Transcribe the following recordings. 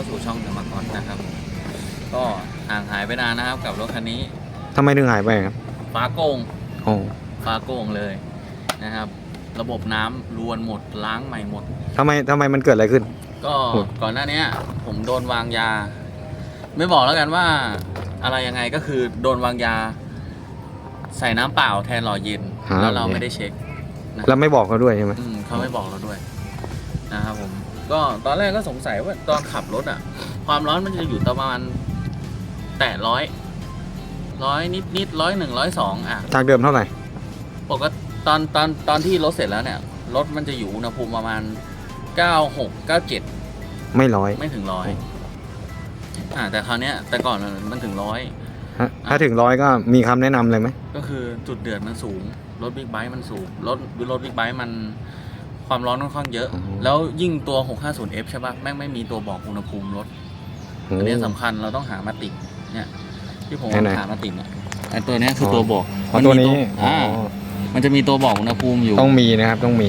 าสู่ช่องธรรมกรนะครับ ก็ห่างหายไปนานนะครับ กับรถคันนี้ทำไมถึงหายไปครับฝาโกงโอ้ฝาโกงเลยนะครับ ระบบน้ำรวนหมดล้างใหม่หมด ทำไมทำไมมันเกิดอะไรขึ้น ก็โอ้ ก่อนหน้าเนี้ย ผมโดนวางยา ไม่บอกแล้วกันว่าอะไรยังไงก็คือโดนวางยา ใส่น้ำเปล่าแทนหล่อเย็นแล้วเราไม่ได้เช็ค แล้วไม่บอกเขาด้วยใช่ไหม อืมเขาไม่บอกเราด้วยนะครับผม ก็ตอนแรกก็สงสัยว่าตอนขับรถอะ ความร้อนมันจะอยู่ประมาณแตะร้อยร้อยนิดนิดร้อยหนึ่งร้อยสองอะจากเดิมเท่าไหร่ ปกติตอนตอนตอนที่รถเสร็จแล้วเนี่ยรถมันจะอยู่อุณหภูมิประมาณเก้าหกเก้าเจ็ดไม่ร้อย ไม่ถึงร้อยอ่าแต่คราวเนี้ยแต่ก่อนมันถึงร้อยฮะถ้าถึงร้อยก็มีคำแนะนำเลยไหม ก็คือจุดเดือดมันสูง รถบิ๊กไบค์มันสูง รถรถบิ๊กไบค์มัน ความร้อนค่อนข้างเยอะ แล้วยิ่งตัว 650F ใช่ปะแม่งไม่มีตัวบอกอุณหภูมิรถ อันนี้สำคัญเราต้องหามาติดเนี่ย ที่ผมไหนๆหามาติดเนี่ยไอตัวเนี้ยคือตัวบอกอ๋อตัวนี้มัมีอ่าอ๋อมันจะมีตัวบอกอุณหภูมิอยู่ ต้องมีนะครับต้องมี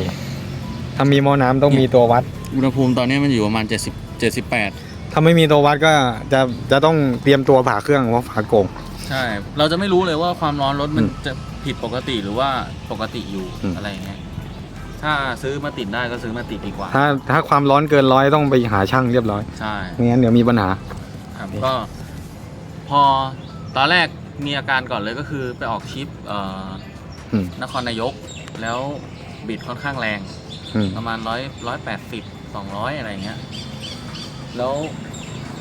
ถ้ามีหม้อน้ำต้องมีตัววัด อุณหภูมิตอนนี้มันอยู่ประมาณ 70 78 ถ้าไม่มีตัววัดก็จะจะต้องเตรียมตัวผ่าเครื่องเพราะฝาโกงใช่ เราจะไม่รู้เลยว่าความร้อนรถมันอืมจะผิดปกติหรือว่าปกติอยู่อืมอะไรอย่างเงี้ย ถ้าซื้อมาติดได้ก็ซื้อมาติดดีกว่า ถ้าถ้าความร้อนเกินร้อยต้องไปหาช่างเรียบร้อยใช่ไม่งั้นเดี๋ยวมีปัญหา ครับก็ พอตอนแรกมีอาการก่อนเลยก็คือไปออกทริปเอ่ออืม นครนายก แล้วบิดค่อนข้างแรง อืมประมาณร้อยร้อยแปดสิบสองร้อยอะไรเงี้ย แล้ว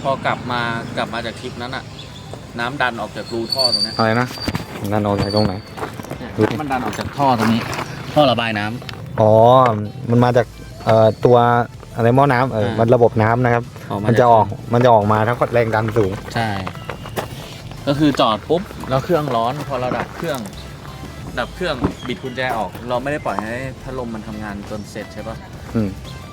พอกลับมากลับมาจากทริปนั้นอะน้ำดันออกจากรูท่อตรงเนี้ยอะไรนะนั่นเอาไหนตรงไหน เนี่ยรูน้ำมันดันออกจากท่อตรงนี้ ท่อระบายน้ำ อ๋อ มันมาจากเอ่อตัวอะไรหม้อน้ำเอออ่ามั มันระบบน้ำนะครับออกามันจะออกมันจะออกมาถ้าแรงดันสูง ใช่ ก็คือจอดปุ๊บแล้วเครื่องร้อนพอเราดับเครื่อง ดับเครื่องบิดกุญแจออก เราไม่ได้ปล่อยให้พัดลมมันทำงานจนเสร็จใช่ปะอืม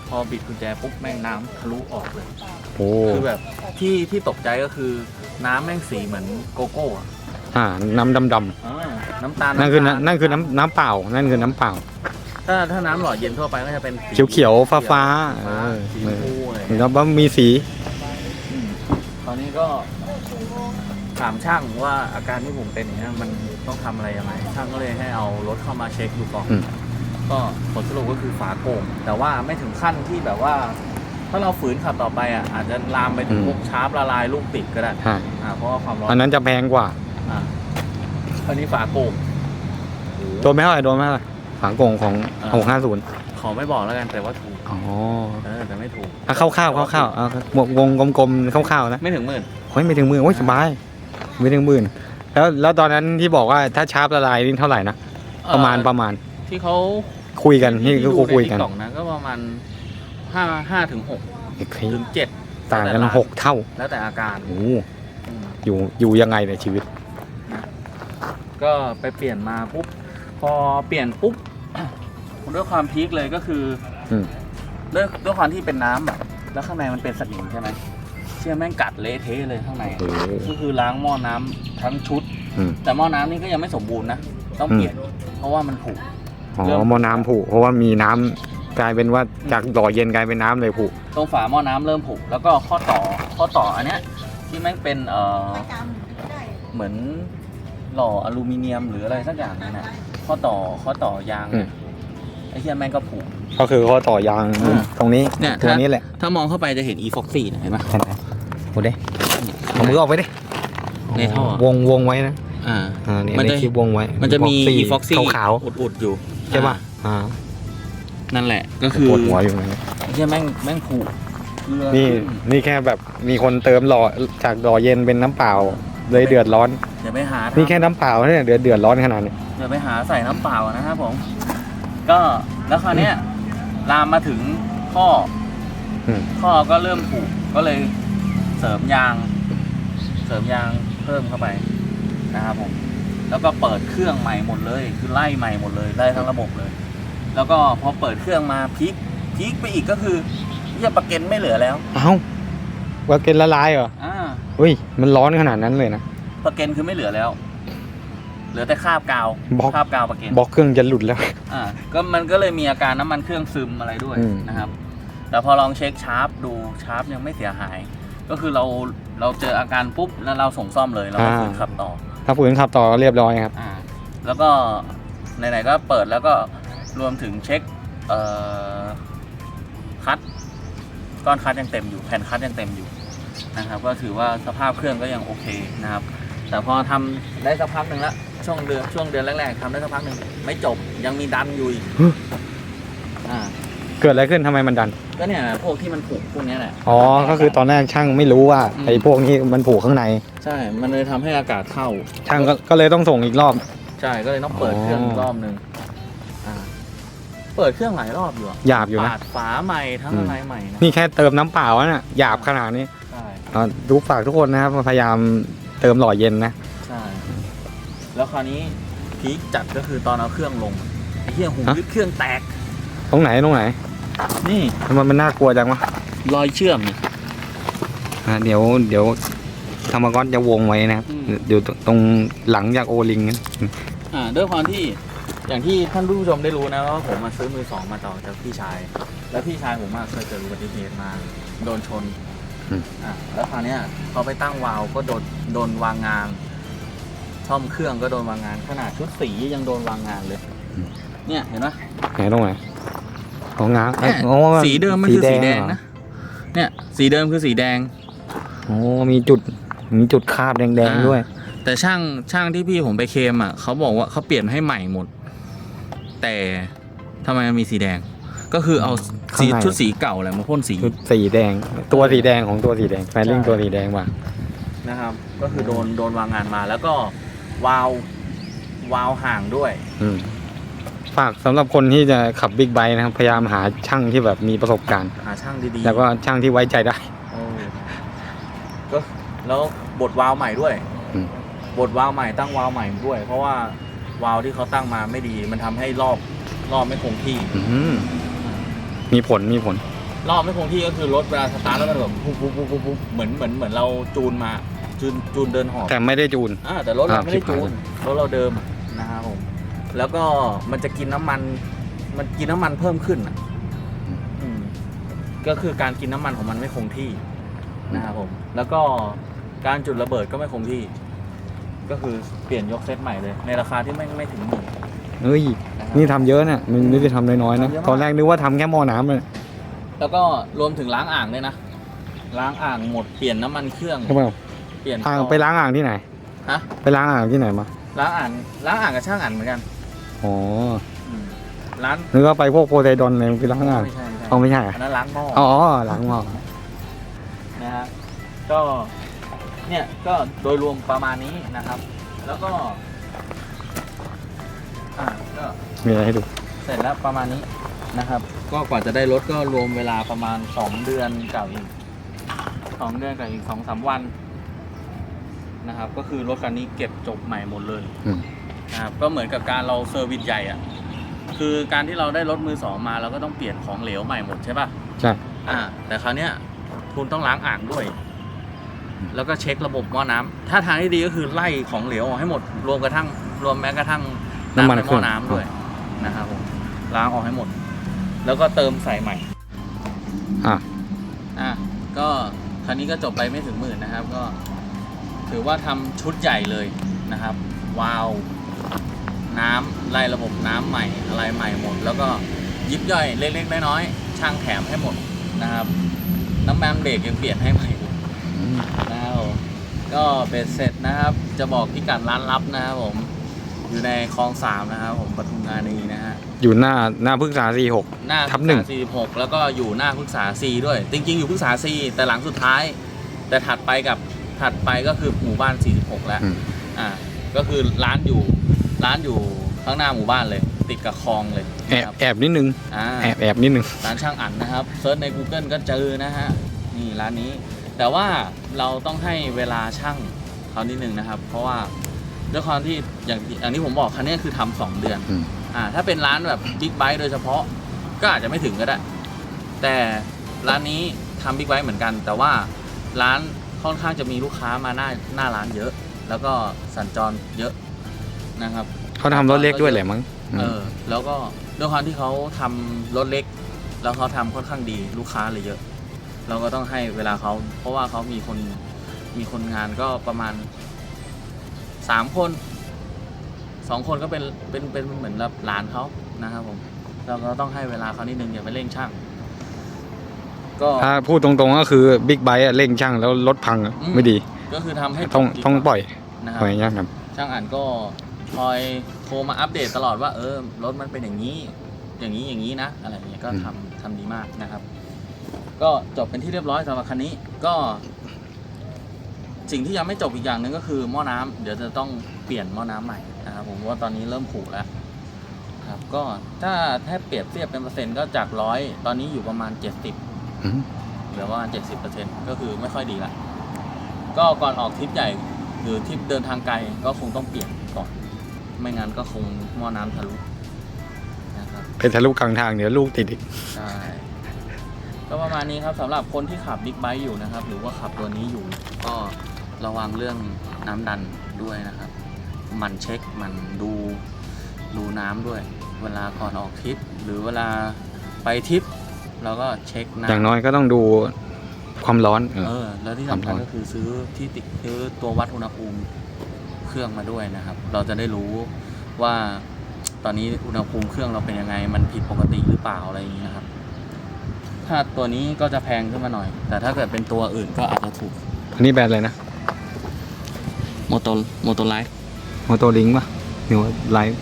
พอบิดกุญแจปุ๊บแม่งน้ำทะลุออกเลย โอ้คือแบบที่ที่ตกใจก็คือน้ำแม่งสีเหมือนโกโก้อะอ่าน้ำดำดอ่าน้ำตาลำนั่นคือำตาลน้ำนั่นคือน้ำน้ำเปล่า นั่นคือน้ำเปล่า ถ้าถ้าน้ำหล่อเย็นทั่วไปก็จะเป็นสีเขียวๆฟ้าๆฟ้าเออสีชมพูอะไรเห็นแล้วว่ามีสีอืมตอนนี้ก็ถามช่างว่าอาการที่ผมเป็นอย่างเนี้ยมันต้องทำอะไรยังไงช่างก็เลยให้เอารถเข้ามาเช็คดูก่อน อืม ก็ผลสรุปก็คือฝาโก่งแต่ว่าไม่ถึงขั้นที่แบบว่า ถ้าเราฝืนขับต่อไปอะอาจจะลามไปถึงพวกชาร์ปละลายลูกติดก็ได้ใช่อ่าเพราะว่าความร้อนอันนั้นจะแพงกว่าอ่าอันนี้ฝาโก่งโดนไม่เท่าไหร่โดนไม่เท่าไหร่ ฝาโกงของอ่าหกห้าศูนย์ขอไม่บอกแล้วกันแต่ว่าถูกอ๋อเออแต่ไม่ถูกอะคร่าวๆคร่าวๆเอาวงกลมๆคร่าวๆนะไม่ถึงหมื่นเฮ้ยไม่ถึงหมื่นโอ้ยสบายไม่ถึงหมื่นแล้วแล้วตอนนั้นที่บอกว่าถ้าชาร์ปละลายนี่เท่าไหร่นะประมาณเอ่อประมาณที่เขาคุยกันนี่ก็ดูคุยกันใ TikTok นะก็ประมาณห้าห้าถึงหกโอเคถึงเจ็ดต่างกันแล้วแต่ร้านหกเท่า แล้วแต่อาการโอ้อืมอยู่อยู่ยังไงในยชีวิต ก็ไปเปลี่ยนมาปุ๊บพอเปลี่ยนปุ๊บ ด้วยความพีคเลยก็คืออืมด้วยด้วยความที่เป็นน้ำอะแล้วข้างในมันเป็นสนิมใช่ไหมเชื่อแม่งกัดเละเทะเลยข้างในโอ้โหก็คือล้างหม้อน้ำทั้งชุด อืม แต่หม้อน้ำนี่ก็ยังไม่สมบูรณ์นะ ต้องเปลี่ยนอีกเพราะว่ามันผุ อ๋เริ่อม หม้อน้ำผุเพราะว่ามีน้ำกลายเป็นว่าจากหล่อเย็นกลายเป็นน้ำเลยผุตรงฝาหม้อน้ำเริ่มผุแล้วก็ข้อต่อข้อต่ออันเนี้ยที่แม่งเป็นเอ่อเหมือนหล่ออลูมิเนียมหรืออะไรสักอย่างนั่นแหละข้อต่อข้อต่อยางเนี่ยไอ้เหี้ยแม่งก็ผุก็คือข้อต่อยางอ่า ตรงนี้เนี่ยตัวถ้านี้แหละถ้ามองเข้าไปจะเห็น e f o x y นะเห็นไหมเห็นไหมโอ้เด้เอามือออกไปดิในท่อ วงวงไว้นะอ่า อ่าเนี่ยมันในจะ คลิปวงไว้มันจะมี e f o x y ขาวอุดๆอยู่ๆใช่ป่ะอ่าอ่านั่นแหละก็คือปวดหัวอยู่นะไอ้เหี้ยแม่งแม่งผุเรือนี่ขึ้นนี่แค่แบบมีคนเติมหล่อจากหล่อเย็นเป็นน้ำเปล่า เลยเดือดร้อน อย่าไปหาทำนี่แค่น้ำเปล่าเนี่ยเดือดเดือดร้อนขนาดนี้อย่าไปหาใส่น้ำเปล่านะครับผม ก็แล้วคราวเนี้ยลามมาถึงข้ออืม ข้อก็เริ่มผุก็เลยเสริมยาง เสริมยางเพิ่มเข้าไปนะครับผม แล้วก็เปิดเครื่องใหม่หมดเลย คือไล่ใหม่หมดเลยไล่ทั้งระบบเลย แล้วก็พอเปิดเครื่องมาพลิกพลิกไปอีกก็คือเหี้ยประเก็นไม่เหลือแล้วเอ้าว่าเกนละลายเหรออ่าเฮ้ย มันร้อนขนาดนั้นเลยนะ ประเก็นคือไม่เหลือแล้วเห ลือแต่คราบกาวบล็อก คราบกาวประเก็นบล็อกเครื่องจะหลุดแล้ว อ่าก็มันก็เลยมีอาการน้ำมันเครื่องซึมอะไรด้วยอืม นะครับ แต่พอลองเช็คชาร์ปดูชาร์ปยังไม่เสียหาย ก็คือเราเราเจออาการปุ๊บแล้วเราส่งซ่อมเลยเราก็อ่าคืนขับต่อ ถ้าฝืนขับต่อก็เรียบร้อยครับ อ่าแล้วก็ไหนๆก็เปิดแล้วก็รวมถึงเช็คเอ่อคัดก้อนคัดยังเต็มอยู่แผ่นคัดยังเต็มอยู่นะครับ ก็ถือว่าสภาพเครื่องก็ยังโอเคนะครับ แต่พอทำได้สักพักหนึ่งแล้ว ช่วงเดือนช่วงเดือนแรกๆทำได้สักพักหนึ่งไม่จบยังมีดันอยู่อีกฮึ อ่าเกิดอะไรขึ้นทำไมมันดัน ก็เนี่ยพวกที่มันผูกพวกเนี้ยแหละอ๋อ ก็คือตอนแรกช่างไม่รู้ว่าอืมไอ้พวกนี้มันผูกข้างใน ใช่ มันเลยทำให้อากาศเข้า ช่างก็ก็เลยต้องส่งอีกรอบ ใช่ก็เลยต้องเปิดอ๋อ เครื่องอีกรอบหนึ่งอ่า เปิดเครื่องหลายรอบอยู่อะหยาบอยู่นะ ปาดฝาใหม่ทั้งอืม อะไรใหม่นะนี่แค่เติมน้ำเปล่าอะน่ะหยาบขนาดนี้ใช่อ่าดูฝากทุกคนนะครับพยายามเติมหล่อเย็นนะใช่ แล้วคราวนี้พีคจัดก็คือตอนเอาเครื่องลงไอ้เหี้ยหูฮะยึดเครื่องแตก ตรงไหนตรงไหนนี่ทำไมมันน่ากลัวจังวะรอยเชื่อมนี่ อ่าเดี๋ยวเดี๋ยวธรรมก๊อตจะวงไว้นะครับอืมอยู่ตรงหลังจากโอลิงนั้นอ่าด้วยความที่อย่างที่ท่านผู้ชมได้รู้นะว่าผมมาซื้อมือสองมาต่อจากพี่ชาย แล้วพี่ชายผมอะเคยเกิดอุบัติเหตุมาโดนชนอืมอ่าแล้วคราวเนี้ยเขาไปตั้งวาล์วก็โดนโดนวางงาน ซ่อมเครื่องก็โดนวางงาน ขนาดชุดสียังโดนวางงานเลย เนี่ยเห็นไหมไหนตรงไหนของงาเนี่ยอ๋อสีเดิมมันคือสีแดงเหรอนะ เนี่ยสีเดิมคือสีแดง โอ้มีจุดมีจุดคาบแดงอ่า ๆด้วย แต่ช่างช่างที่พี่ผมไปเคลมอะเขาบอกว่าเขาเปลี่ยนให้ใหม่หมด แต่ทำไมมันมีสีแดง ก็คือเอาสีข้างใน ชุดสีเก่าแหละมาพ่นสีชุดสีแดง ตัวสีแดงของตัวสีแดงแฟลิงใช่ตัวสีแดงว่ะนะครับ ก็คือโดนโดนวางงานมาแล้วก็ วาล์ววาล์วห่างด้วย อืมฝากสำหรับคนที่จะขับบิ๊กไบค์นะครับ พยายามหาช่างที่แบบมีประสบการณ์ หาช่างดีๆแล้วก็ช่างที่ไว้ใจได้ โอ้ก็แล้วบดวาล์วใหม่ด้วยอืมบดวาล์วใหม่ตั้งวาล์วใหม่ด้วย เพราะว่าวาล์วที่เขาตั้งมาไม่ดี มันทำให้รอบรอบไม่คงที่ อืมมีผลมีผล รอบไม่คงที่ก็คือรถเวลาสตาร์ทแล้วมันแบบปุ๊บปุ๊บปุ๊บปุ๊บปุ๊บเหมือนเหมือนเหมือนเราจูนมา จูนจูนเดินหอบแต่ไม่ได้จูน อ่าแต่รถเราอ่าไม่ได้ชิบหายจูนรถเราเดิมอะนะครับผมแล้วก็มันจะกินน้ำมัน มันกินน้ำมันเพิ่มขึ้นอะอืมก็คือการกินน้ำมันของมันไม่คงที่นะครับผม แล้วก็การจุดระเบิดก็ไม่คงที่ ก็คือเปลี่ยนยกเซตใหม่เลย ในราคาที่ไม่ไม่ถึงหมื่นเฮ้ยนะครับนี่ทำเยอะเนี่ยมันไม่ได้ทำน้อยๆนะทำเยอะมากตอนแรกนึกว่าทำแค่หม้อน้ำเลยแล้วก็รวมถึงล้างอ่างด้วยนะล้างอ่างหมดเปลี่ยนน้ำมันเครื่องใช่ไหม เปลี่ยนอ่างท่อไปล้างอ่างที่ไหนฮะไปล้างอ่างที่ไหนมาล้างอ่างล้างอ่างกับช่างอ่างเหมือนกันอ๋ออืมร้านนึกว่าไปพวกโพไซดอนเลยไปล้างอ่างไม่ใช่ไม่ใช่เอาไม่ใช่อะอันนั้นล้างหม้ออ๋อล้างหม้อนะฮะก็เนี่ยก็โดยรวมประมาณนี้นะครับ แล้วก็อ่าก็มีอะไรให้ดูเสร็จแล้วประมาณนี้นะครับ ก็กว่าจะได้รถก็รวมเวลาประมาณสองเดือนกับอีกสองเดือนกับอีกสองสามวัน นะครับ ก็คือรถคันนี้เก็บจบใหม่หมดเลยอืม นะครับก็เหมือนกับการเราเซอร์วิสใหญ่อะคือการที่เราได้รถมือสองมาเราก็ต้องเปลี่ยนของเหลวใหม่หมดใช่ปะใช่ อ่าแต่คราวเนี้ยคุณต้องล้างอ่างด้วยแล้วก็เช็คระบบหม้อน้ำถ้าทางที่ดีก็คือไล่ของเหลวออกให้หมดรวมกระทั่งรวมแม้กระทั่งน้ำในหม้อน้ำด้วยนะครับผมล้างออกให้หมด แล้วก็เติมใส่ใหม่ อะ อะก็คันนี้ก็จบไปไม่ถึงหมื่นนะครับ ก็ ถือว่าทำชุดใหญ่เลยนะครับวาล์วน้ำไล่ระบบน้ำใหม่อะไรใหม่หมด แล้วก็ยิบย่อยเล็กๆน้อยๆช่างแถมให้หมดนะครับ น้ำมันเบรกยังเปลี่ยนให้ใหม่หมดอืมนะครับผมก็เบ็ดเสร็จนะครับ จะบอกพิกัดร้านลับนะครับผมอยู่ในคลองสามนะครับผมปทุมธานีนะฮะอยู่หน้าหน้าพฤกษาสี่หกหน้าทับหนึ่งสี่หกแล้วก็อยู่หน้าพฤกษาซีด้วย จริง ๆ อยู่พฤกษาซีแต่หลังสุดท้าย แต่ถัดไปกับ ถัดไปก็คือหมู่บ้าน 46 แล้ว อืม อ่า ก็คือร้านอยู่ ร้านอยู่ข้างหน้าหมู่บ้านเลย ติดกับคลองเลยแอบนะครับแอบนิดนึงอ่า แอบแอบนิดนึง ร้านช่างอั๋นนะครับเซิร์ชใน Google ก็เจอนะฮะนี่ร้านนี้ แต่ว่าเราต้องให้เวลาช่างเขานิดนึงนะครับ เพราะว่าด้วยความที่อย่างอย่างที่ผมบอกคันนี้คือทำสองเดือนอืม อ่าถ้าเป็นร้านแบบบิ๊กไบค์โดยเฉพาะก็อาจจะไม่ถึงก็ได้ แต่ร้านนี้ทำบิ๊กไบค์เหมือนกัน แต่ว่าร้าน ค่อนข้างจะมีลูกค้ามาหน้าหน้าร้านเยอะ แล้วก็สัญจรเยอะนะครับ เขาทำรถเล็กด้วยแหละมั้งอืมเออ แล้วก็ด้วยความที่เขาทำรถเล็ก แล้วเขาทำค่อนข้างดีลูกค้าเลยเยอะ เราก็ต้องให้เวลาเขาเพราะว่าเขามีคนมีคนงานก็ประมาณสามคนสองคนก็เป็นเป็นเป็นเหมือนแบบหลานเขานะครับผมเราก็ต้องให้เวลาเขานิดนึงอย่าไปเร่งช่าง ก็ถ้าพูดตรงๆก็คือบิ๊กไบค์เร่งช่างแล้วรถพังอะอืมไม่ดี ก็คือทำให้ต้องจบดีต้องกว่าปล่อยนะครับปล่อยอย่างเงี้ยครับ ช่างอ่านก็คอยโทรมาอัปเดตตลอดว่าเออรถมันเป็นอย่างนี้ อย่างนี้อย่างนี้นะ อะไรอย่างเงี้ยก็อืม ทำทำดีมากนะครับ ก็จบเป็นที่เรียบร้อยสำหรับคันนี้ก็ สิ่งที่ยังไม่จบอีกอย่างหนึ่งก็คือหม้อน้ำเดี๋ยวจะต้องเปลี่ยนหม้อน้ำใหม่นะครับผมว่าตอนนี้เริ่มผุแล้ว ครับ ก็ถ้าถ้าเปรียบเทียบเป็นเปอร์เซ็นต์ก็จากร้อยตอนนี้อยู่ประมาณเจ็ดสิบอืม เหลือประมาณเจ็ดสิบเปอร์เซ็นต์ก็คือไม่ค่อยดีละก็ก่อนออกทริปใหญ่หรือทริปเดินทางไกลก็คงต้องเปลี่ยนก่อน ไม่งั้นก็คงหม้อน้ำทะลุนะครับไปทะลุกลางทางเดี๋ยวลูกติดอีก ใช่ก็ประมาณนี้ครับสำหรับคนที่ขับบิ๊กไบค์อยู่นะครับ หรือว่าขับตัวนี้อยู่ ก็ระวังเรื่องน้ำดันด้วยนะครับหมันเช็คหมันดูดูน้ำด้วย เวลาก่อนออกทริป หรือเวลาไปทริป เราก็เช็คน้ำอย่างน้อยก็ต้องดูความร้อนเออ เออ แล้วที่สำคัญความร้อนก็คือซื้อที่ติดซื้อตัววัดอุณหภูมิเครื่องมาด้วยนะครับ เราจะได้รู้ว่าตอนนี้อุณหภูมิเครื่องเราเป็นยังไง มันผิดปกติหรือเปล่าอะไรอย่างนี้นะครับ ถ้าตัวนี้ก็จะแพงขึ้นมาหน่อย แต่ถ้าเกิดเป็นตัวอื่นก็อาจจะถูกอันนี้แบรนด์อะไรนะโมโตโมโตไลฟ์โมโตลิงป่ะหรือว่าไลฟ์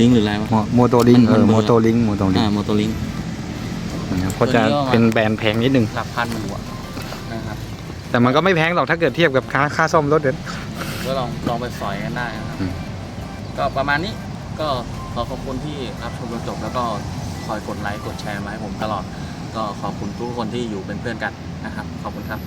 ลิงหรืออะไรวะ โมโตลิงมันเออมันเบอร์ โมโตลิงโมโตลิงอ่าโมโตลิง ก็จะตัวนี้ก็ประมาณเป็นแบรนด์แพงนิดนึงหลักพันอยู่อะนะครับแต่มันก็ไม่แพงหรอกถ้าเกิดเทียบกับค่าค่าซ่อมรถเดินก็ลองลองไปสอยกันได้นะครับอืมก็ประมาณนี้ก็ขอขอบคุณที่รับชมจนจบแล้วก็คอยกดไลค์กดแชร์มาให้ผมตลอด ก็ขอบคุณทุกคนที่อยู่เป็นเพื่อนกันนะครับ ขอบคุณครับ